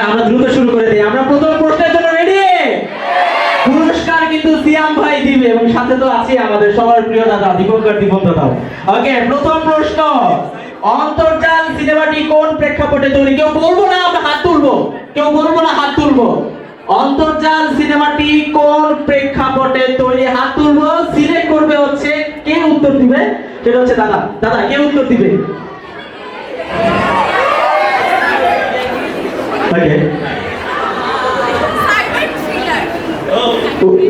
হ্যাঁ আমরা দ্রুত শুরু করে দিই। আমরা প্রথম প্রশ্নের জন্য রেডি পুরস্কার কিন্তু সিয়াম ভাই দিবে এবং সাথে তো আছে আমাদের সবার প্রিয় দাদা, দীপঙ্কর দীপন দাদাও ওকে প্রথম প্রশ্ন, অন্তর্জাল সিনেমাটি কোন প্রেক্ষাপটে তৈরি? কেউ বলব না আমরা হাত তুলবো? কেউ বলব না হাত তুলবো? অন্তর্জাল সিনেমাটি কোন প্রেক্ষাপটে তৈরি? হাত তুলবো, সিলেক্ট করবে হচ্ছে কে উত্তর দিবে? সেটা হচ্ছে দাদা। দাদা, কে উত্তর দিবে? ওকে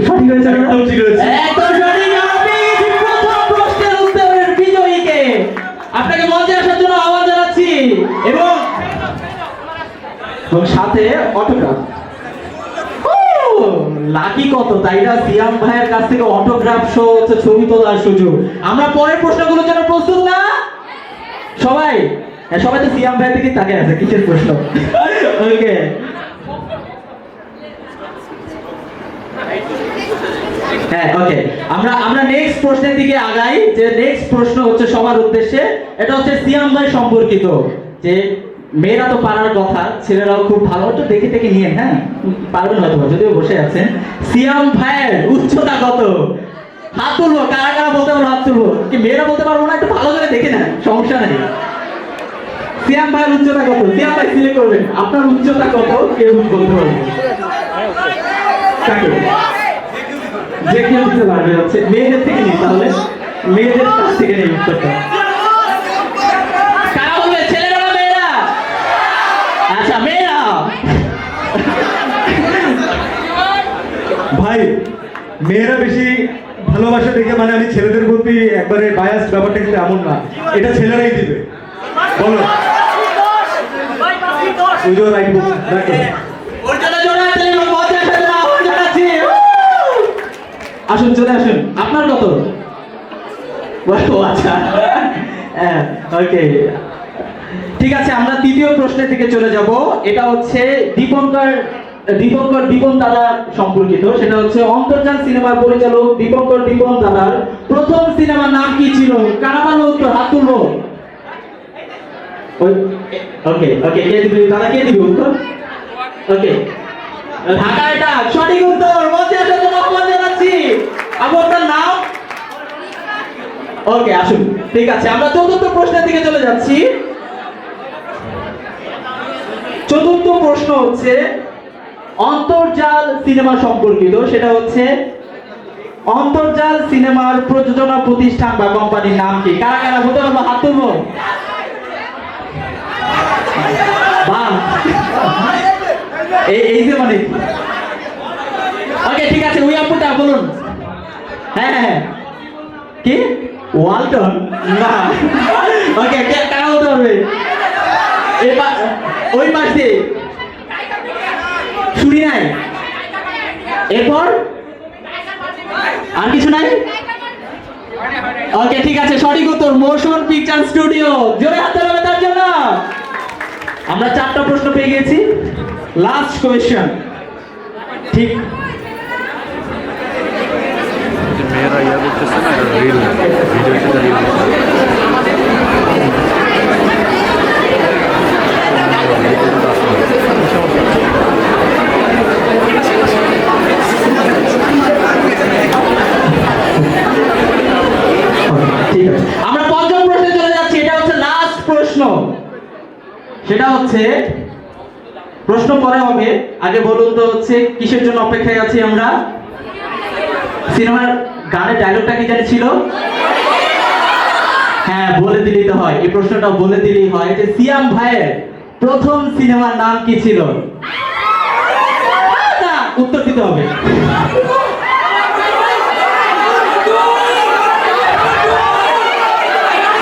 সঠিক হয়েছে না? ঠিক হয়েছে। একদম সঠিক। আপনি প্রথম প্রশ্নের উত্তরের বিজয়ীকে আপনাকে মঞ্চে আসার জন্য আহ্বান জানাচ্ছি। এবং এবং সাথে অটোগ্রাফ লাকি কত তাই না? সিয়াম ভাইয়ের কাছ থেকে অটোগ্রাফ শো হচ্ছে ছবি তোলার সুযোগ। আমরা পরের প্রশ্নগুলোর জন্য প্রস্তুত না? সবাই সবাই তো সিয়াম ভাইয়ের দিকে তাকিয়ে আছে, কিসের প্রশ্ন? ওকে হ্যাঁ ওকে আমরা আমরা নেক্সট প্রশ্নের দিকে আগাই, যে নেক্সট প্রশ্ন হচ্ছে সবার উদ্দেশ্যে, এটা হচ্ছে সিয়াম ভাই সম্পর্কিত, যে মেয়েরা তো পারার কথা, ছেলেরাও খুব ভালো, একটু দেখে দেখে নিয়ে হ্যাঁ? পারবেন হয়তো, যদিও বসে আছেন। সিয়াম ভাইয়ের উচ্চতা কত? হাত তুলবো, কারা কারা বলতে পারব হাত তুলবো? কি মেয়েরা বলতে পারব না? একটু ভালো করে দেখে নেন, সমস্যা নেই। সিয়াম উচ্চতা কত? সিয়াম ভাই করবেন আপনার উচ্চতা কত? কেউ বলতে পারবে যে কেউ দিতে পারবে, হচ্ছে মেয়েদের থেকে নিই তাহলে। মেয়েদের কাছ থেকে নিই আচ্ছা ভাই, মেয়েরা বেশি ভালোবাসা দেখে মানে আমি ছেলেদের প্রতি একবারে বায়াস ব্যাপারটা কিন্তু এমন না। এটা ছেলেরাই দিবে। বলো। ওর জন্য জোরে জন্য জানাচ্ছি। আসুন চলে আসুন। আপনার কত? ও আচ্ছা। হ্যাঁ ওকে ঠিক আছে আমরা তৃতীয় প্রশ্নের দিকে চলে যাব। এটা হচ্ছে দীপঙ্কর দীপঙ্কর দীপন দাদা সম্পর্কিত। সেটা হচ্ছে অন্তর্জাল সিনেমার পরিচালক দীপঙ্কর দীপন দাদার প্রথম সিনেমার নাম কি ছিল? কারা ভালো উত্তর হাত তুলবো ওকে ওকে কে দিবে? দাদা, কে দিবে উত্তর? ওকে ঢাকা এটা সঠিক উত্তর আহ্বান জানাচ্ছি। আপনার নাম ওকে আসুন। ঠিক আছে, আমরা চতুর্থ প্রশ্নের দিকে চলে যাচ্ছি। চতুর্থ প্রশ্ন হচ্ছে, অন্তর্জাল সিনেমা সম্পর্কিত, সেটা হচ্ছে, অন্তর্জাল সিনেমার প্রযোজনা প্রতিষ্ঠান বা কোম্পানির নাম কি? কারা কারা? বলতে পারব হাত এই যে মানে ওকে ঠিক আছে, ওই আপুটা বলুন। হ্যাঁ হ্যাঁ কি? ওয়ালটন না। ওকে ওই পাশ দিয়ে। শুনি নাই। এরপর? আর কিছু নাই? ওকে ঠিক আছে, সঠিক উত্তর মোশন পিকচার স্টুডিও জোরে হাতে আমরা চারটা প্রশ্ন পেয়ে গেছি লাস্ট কোয়েশ্চেন ঠিক। মেয়েরা ইয়া না রিল রিল ঠিক আছে আমরা পঞ্চম প্রশ্নে চলে যাচ্ছি এটা হচ্ছে লাস্ট প্রশ্ন সেটা হচ্ছে, প্রশ্ন পরে হবে। আগে বলুন তো হচ্ছে, কিসের জন্য অপেক্ষায় আছি আমরা? সিনেমার গানের ডায়লগটা কি জানি ছিল? হ্যাঁ বলে দিলেই তো হয়। এই প্রশ্নটা বলে দিলেই হয়। যে সিয়াম ভাইয়ের প্রথম সিনেমার নাম কি ছিল? না, উত্তর দিতে হবে।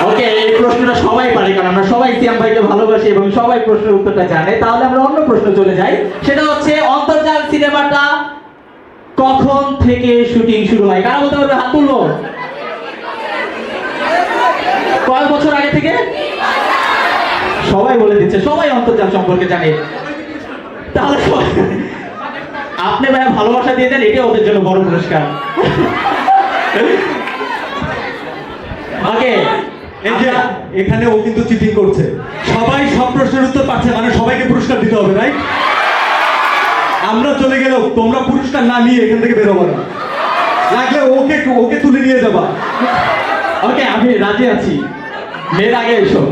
ওকে, এই প্রশ্নটা সবাই আমরা সবাই সিয়াম ভাইকে ভালোবাসি এবং সবাই প্রশ্নের উত্তরটা জানে, তাহলে আমরা অন্য প্রশ্ন চলে যাই। সেটা হচ্ছে, অন্তর্জাল সিনেমাটা কখন থেকে শুটিং শুরু হয়? কারা বলতে পারবে? হাত তুলবো। কয়েক বছর আগে থেকে? সবাই বলে দিচ্ছে, সবাই অন্তর্জাল সম্পর্কে জানে। তাহলে আপনি ভাই ভালোবাসা দিয়ে দেন এটা ওদের জন্য বড় পুরস্কার। ওকে। এই যে এখানে ও কিন্তু চিটিং করছে। সবাই সব প্রশ্নের উত্তর পাচ্ছে মানে সবাইকে পুরস্কার দিতে হবে রাইট আমরা চলে গেলেও তোমরা পুরস্কার না নিয়ে এখান থেকে বেরোবো না। লাগলে ওকে ওকে তুলে নিয়ে যাবা। ওকে, আমি রাজি আছি। মেয়ের আগে এসো।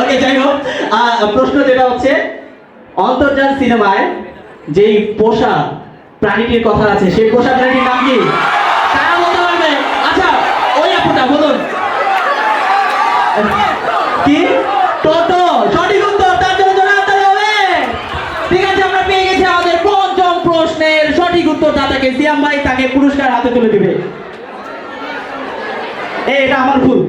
ওকে, যাই হোক প্রশ্ন যেটা হচ্ছে, অন্তর্জাল সিনেমায় যেই পোষা প্রাণীটির কথা আছে, সেই পোষা প্রাণীটির নাম কি? আচ্ছা ওই আপুটা কি? টোটো সঠিক উত্তর তার জন্য জোরে হবে। ঠিক আছে, আমরা পেয়ে গেছি আমাদের পঞ্চম প্রশ্নের সঠিক উত্তর দাদাকে সিয়াম ভাই তাকে পুরস্কার হাতে তুলে দিবে। এটা আমার ভুল।